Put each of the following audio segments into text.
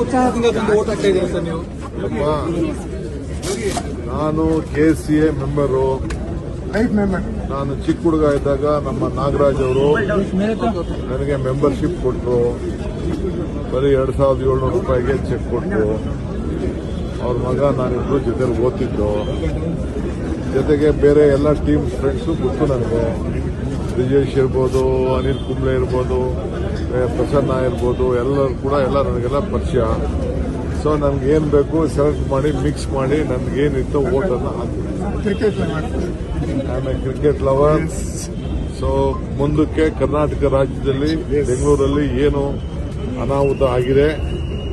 ಉತ್ಸಾಹದಿಂದ ಬಂದು ಓಟ್ ಹಾಕ್ತಾ ಇದ್ದೀರಾ ಸರ್ ನೀವು? ಅಪ್ಪ ನಾನು ಕೆ ಸಿ ಎ ಮೆಂಬರು ನಾನು ಚಿಕ್ಕ ಹುಡುಗ ಇದ್ದಾಗ ನಮ್ಮ ನಾಗರಾಜ್ ಅವರು ನನಗೆ ಮೆಂಬರ್ಶಿಪ್ ಕೊಟ್ಟರು ಬರೀ ಎರಡು ಸಾವಿರದ ಏಳ್ನೂರು ರೂಪಾಯಿಗೆ ಚೆಕ್ ಕೊಟ್ಟರು ಅವ್ರ ಮಗ ನಾನಿಬ್ರು ಜೊತೆಲಿ ಓದ್ತಿದ್ದು. ಜೊತೆಗೆ ಬೇರೆ ಎಲ್ಲ ಟೀಮ್ ಫ್ರೆಂಡ್ಸು ಗೊತ್ತು ನನಗೆ. ಬ್ರಿಜೇಶ್ ಇರ್ಬೋದು ಅನಿಲ್ ಕುಂಬ್ಳೆ ಇರ್ಬೋದು ಪ್ರಸನ್ನ ಇರ್ಬೋದು ಎಲ್ಲರೂ ಕೂಡ ಎಲ್ಲ ನನಗೆಲ್ಲ ಪರಿಚಯ. ಸೊ ನನ್ಗೆ ಏನು ಬೇಕು ಸೆಲೆಕ್ಟ್ ಮಾಡಿ ಮಿಕ್ಸ್ ಮಾಡಿ ನನ್ಗೇನಿತ್ತು ಓಟನ್ನು ಹಾಕ್ತೀನಿ. ಆಮೇಲೆ ಕ್ರಿಕೆಟ್ ಲವರ್ ಸೊ ಮುಂದಕ್ಕೆ ಕರ್ನಾಟಕ ರಾಜ್ಯದಲ್ಲಿ ಬೆಂಗಳೂರಲ್ಲಿ ಏನು ಅನಾಹುತ ಆಗಿದೆ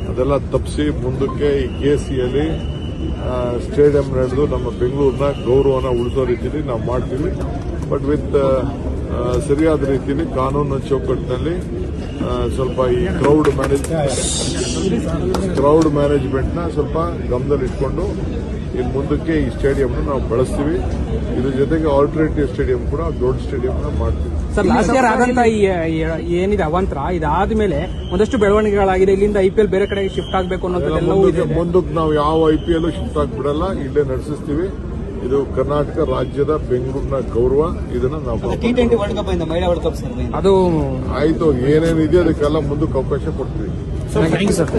ಅದೆಲ್ಲ ತಪ್ಪಿಸಿ ಮುಂದಕ್ಕೆ ಈ ಕೆ ಸಿಯಲ್ಲಿ ಸ್ಟೇಡಿಯಂ ನಡೆದು ನಮ್ಮ ಬೆಂಗಳೂರಿನ ಗೌರವನ ಉಳಿಸೋ ರೀತಿಯಲ್ಲಿ ನಾವು ಮಾಡ್ತೀವಿ. ಬಟ್ ವಿತ್ ಸರಿಯಾದ ರೀತಿಯಲ್ಲಿ ಕಾನೂನು ಚೌಕಟ್ಟಿನಲ್ಲಿ ಸ್ವಲ್ಪ ಈ ಕ್ರೌಡ್ ಮ್ಯಾನೇಜ್ ಕ್ರೌಡ್ ಮ್ಯಾನೇಜ್ಮೆಂಟ್ನ ಸ್ವಲ್ಪ ಗಮನದಲ್ಲಿಟ್ಕೊಂಡು ಇನ್ನು ಮುಂದಕ್ಕೆ ಈ ಸ್ಟೇಡಿಯಂನ ನಾವು ಬಳಸ್ತೀವಿ. ಇದ್ರ ಜೊತೆಗೆ ಆಲ್ಟರ್ನೇಟಿವ್ ಸ್ಟೇಡಿಯಂ ಕೂಡ ದೊಡ್ಡ ಸ್ಟೇಡಿಯಂನ ಮಾಡ್ತೀವಿ. ಸರ್ ಲಾಸ್ಟ್ ಇಯರ್ ಆದಂತ ಏನಿದೆ ಅವಂತರ ಇದಾದ್ಮೇಲೆ ಒಂದಷ್ಟು ಬೆಳವಣಿಗೆಗಳಾಗಿದೆ. ಇಲ್ಲಿಂದ ಐ ಪಿ ಎಲ್ ಬೇರೆ ಕಡೆಗೆ ಶಿಫ್ಟ್ ಆಗಬೇಕು ಅನ್ನೋದು ಮುಂದಕ್ಕೆ ನಾವು ಯಾವ ಐ ಪಿ ಎಲ್ ಶಿಫ್ಟ್ ಆಗ್ಬಿಡಲ್ಲ ಇಲ್ಲೇ ನಡೆಸಿಸ್ತೀವಿ. ಇದು ಕರ್ನಾಟಕ ರಾಜ್ಯದ ಬೆಂಗಳೂರಿನ ಗೌರವ ಇದನ್ನ ನಾವು ಅದು ಆಯ್ತು ಏನೇನಿದೆ ಅದಕ್ಕೆಲ್ಲ ಮುಂದಕ್ಕೆ ಅವಕಾಶ ಕೊಡ್ತೀವಿ. Thank you sir